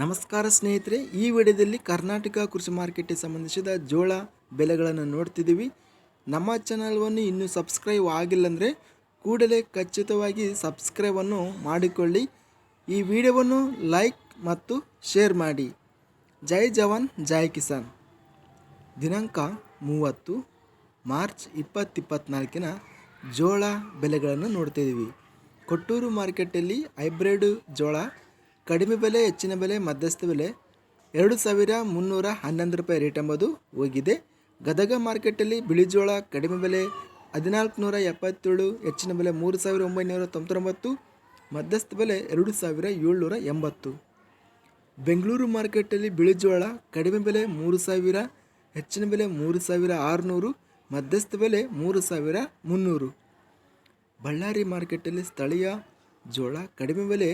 ನಮಸ್ಕಾರ ಸ್ನೇಹಿತರೆ, ಈ ವಿಡಿಯೋದಲ್ಲಿ ಕರ್ನಾಟಕ ಕೃಷಿ ಮಾರ್ಕೆಟ್ಗೆ ಸಂಬಂಧಿಸಿದ ಜೋಳ ಬೆಲೆಗಳನ್ನು ನೋಡ್ತಿದ್ದೀವಿ. ನಮ್ಮ ಚಾನಲ್ವನ್ನು ಇನ್ನೂ ಸಬ್ಸ್ಕ್ರೈಬ್ ಆಗಿಲ್ಲಂದರೆ ಕೂಡಲೇ ಖಚಿತವಾಗಿ ಸಬ್ಸ್ಕ್ರೈಬನ್ನು ಮಾಡಿಕೊಳ್ಳಿ. ಈ ವಿಡಿಯೋವನ್ನು ಲೈಕ್ ಮತ್ತು ಶೇರ್ ಮಾಡಿ. ಜೈ ಜವಾನ್, ಜೈ ಕಿಸಾನ್. ದಿನಾಂಕ ಮೂವತ್ತು, ಮಾರ್ಚ್ ಇಪ್ಪತ್ತಿಪ್ಪತ್ನಾಲ್ಕಿನ ಜೋಳ ಬೆಲೆಗಳನ್ನು ನೋಡ್ತಿದ್ದೀವಿ. ಕೊಟ್ಟೂರು ಮಾರ್ಕೆಟಲ್ಲಿ ಹೈಬ್ರಿಡ್ ಜೋಳ ಕಡಿಮೆ ಬೆಲೆ, ಹೆಚ್ಚಿನ ಬೆಲೆ, ಮಧ್ಯಸ್ಥ ಬೆಲೆ ಎರಡು ಸಾವಿರ ಮುನ್ನೂರ ಹನ್ನೊಂದು ರೂಪಾಯಿ ರೇಟ್ ಎಂಬುದು ಹೋಗಿದೆ. ಗದಗ ಮಾರ್ಕೆಟಲ್ಲಿ ಬಿಳಿ ಜೋಳ ಕಡಿಮೆ ಬೆಲೆ ಹದಿನಾಲ್ಕು ನೂರ ಎಪ್ಪತ್ತೇಳು, ಹೆಚ್ಚಿನ ಬೆಲೆ ಮೂರು ಸಾವಿರ ಒಂಬೈನೂರ ತೊಂಬತ್ತೊಂಬತ್ತು, ಮಧ್ಯಸ್ಥ ಬೆಲೆ ಎರಡು ಸಾವಿರ ಏಳ್ನೂರ ಎಂಬತ್ತು. ಬೆಂಗಳೂರು ಮಾರ್ಕೆಟಲ್ಲಿ ಬಿಳಿ ಜೋಳ ಕಡಿಮೆ ಬೆಲೆ ಮೂರು ಸಾವಿರ, ಹೆಚ್ಚಿನ ಬೆಲೆ ಮೂರು ಸಾವಿರ ಆರುನೂರು, ಮಧ್ಯಸ್ಥ ಬೆಲೆ ಮೂರು ಸಾವಿರ ಮುನ್ನೂರು. ಬಳ್ಳಾರಿ ಮಾರ್ಕೆಟಲ್ಲಿ ಸ್ಥಳೀಯ ಜೋಳ ಕಡಿಮೆ ಬೆಲೆ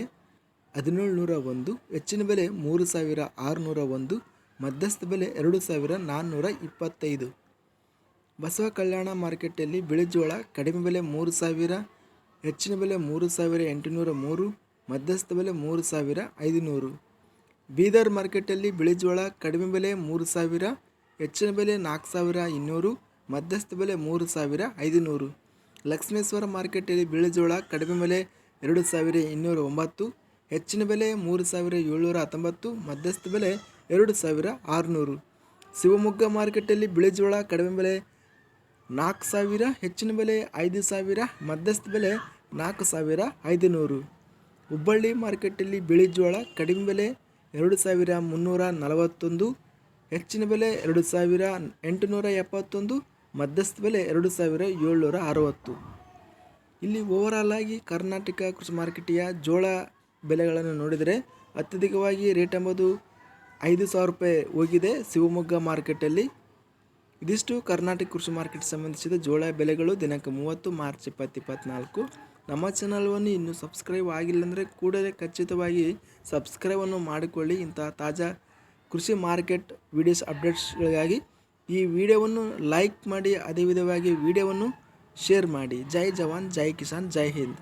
ಹದಿನೇಳು ನೂರ ಒಂದು ಹೆಚ್ಚಿನ ಬೆಲೆ ಮೂರು ಸಾವಿರ ಆರುನೂರ ಒಂದು ಮಧ್ಯಸ್ಥ ಬೆಲೆ ಎರಡು ಸಾವಿರ ನಾನ್ನೂರ ಇಪ್ಪತ್ತೈದು ಬಸವ ಕಲ್ಯಾಣ ಮಾರ್ಕೆಟಲ್ಲಿ ಬಿಳಿ ಜೋಳ ಕಡಿಮೆ ಬೆಲೆ ಮೂರು ಸಾವಿರ ಹೆಚ್ಚಿನ ಬೆಲೆ ಮೂರು ಸಾವಿರ ಎಂಟುನೂರ ಮೂರು ಮಧ್ಯಸ್ಥ ಬೆಲೆ ಮೂರು ಸಾವಿರ ಐದುನೂರು ಬೀದರ್ ಮಾರ್ಕೆಟಲ್ಲಿ ಬಿಳಿ ಜೋಳ ಕಡಿಮೆ ಬೆಲೆ ಮೂರು ಸಾವಿರ ಹೆಚ್ಚಿನ ಬೆಲೆ ನಾಲ್ಕು ಸಾವಿರ ಇನ್ನೂರು ಮಧ್ಯಸ್ಥ ಬೆಲೆ ಮೂರು ಸಾವಿರ ಐದುನೂರು ಲಕ್ಷ್ಮೇಶ್ವರ ಮಾರ್ಕೆಟಲ್ಲಿ ಬಿಳಿ ಜೋಳ ಕಡಿಮೆ ಬೆಲೆ ಎರಡು ಸಾವಿರ ಇನ್ನೂರ ಒಂಬತ್ತು ಹೆಚ್ಚಿನ ಬೆಲೆ ಮೂರು ಸಾವಿರ ಏಳ್ನೂರ ಹತ್ತೊಂಬತ್ತು, ಮಧ್ಯಸ್ಥ ಬೆಲೆ ಎರಡು ಸಾವಿರ ಆರುನೂರು. ಶಿವಮೊಗ್ಗ ಮಾರುಕಟ್ಟೆಯಲ್ಲಿ ಬಿಳಿ ಜೋಳ ಕಡಿಮೆ ಬೆಲೆ ನಾಲ್ಕು ಸಾವಿರ, ಹೆಚ್ಚಿನ ಬೆಲೆ ಐದು ಸಾವಿರ, ಮಧ್ಯಸ್ಥ ಬೆಲೆ ನಾಲ್ಕು ಸಾವಿರ ಐದುನೂರು. ಹುಬ್ಬಳ್ಳಿ ಮಾರುಕಟ್ಟೆಯಲ್ಲಿ ಬಿಳಿ ಜೋಳ ಕಡಿಮೆ ಬೆಲೆ ಎರಡು ಸಾವಿರ ಮುನ್ನೂರ ನಲವತ್ತೊಂದು, ಹೆಚ್ಚಿನ ಬೆಲೆ ಎರಡು ಸಾವಿರ ಎಂಟುನೂರ ಎಪ್ಪತ್ತೊಂದು, ಮಧ್ಯಸ್ಥ ಬೆಲೆ ಎರಡು ಸಾವಿರ ಏಳ್ನೂರ ಅರವತ್ತು. ಇಲ್ಲಿ ಓವರಾಲ್ ಆಗಿ ಕರ್ನಾಟಕ ಕೃಷಿ ಮಾರುಕಟ್ಟೆಯ ಜೋಳ ಬೆಲೆಗಳನ್ನು ನೋಡಿದರೆ ಅತ್ಯಧಿಕವಾಗಿ ರೇಟ್ ಎಂಬುದು ಐದು ಸಾವಿರ ರೂಪಾಯಿ ಹೋಗಿದೆ ಶಿವಮೊಗ್ಗ ಮಾರ್ಕೆಟಲ್ಲಿ. ಇದಿಷ್ಟು ಕರ್ನಾಟಕ ಕೃಷಿ ಮಾರ್ಕೆಟ್ ಸಂಬಂಧಿಸಿದ ಜೋಳ ಬೆಲೆಗಳು ದಿನಾಂಕ ಮೂವತ್ತು ಮಾರ್ಚ್ ಇಪ್ಪತ್ತು ಇಪ್ಪತ್ತ್ನಾಲ್ಕು ನಮ್ಮ ಚಾನಲ್ವನ್ನು ಇನ್ನೂ ಸಬ್ಸ್ಕ್ರೈಬ್ ಆಗಿಲ್ಲಂದರೆ ಕೂಡಲೇ ಖಚಿತವಾಗಿ ಸಬ್ಸ್ಕ್ರೈಬನ್ನು ಮಾಡಿಕೊಳ್ಳಿ. ಇಂತಹ ತಾಜಾ ಕೃಷಿ ಮಾರ್ಕೆಟ್ ವಿಡಿಯೋಸ್ ಅಪ್ಡೇಟ್ಸ್ಗಳಿಗಾಗಿ ಈ ವಿಡಿಯೋವನ್ನು ಲೈಕ್ ಮಾಡಿ, ಅದೇ ವಿಧವಾಗಿ ವಿಡಿಯೋವನ್ನು ಶೇರ್ ಮಾಡಿ. ಜೈ ಜವಾನ್, ಜೈ ಕಿಸಾನ್, ಜೈ ಹಿಂದ್.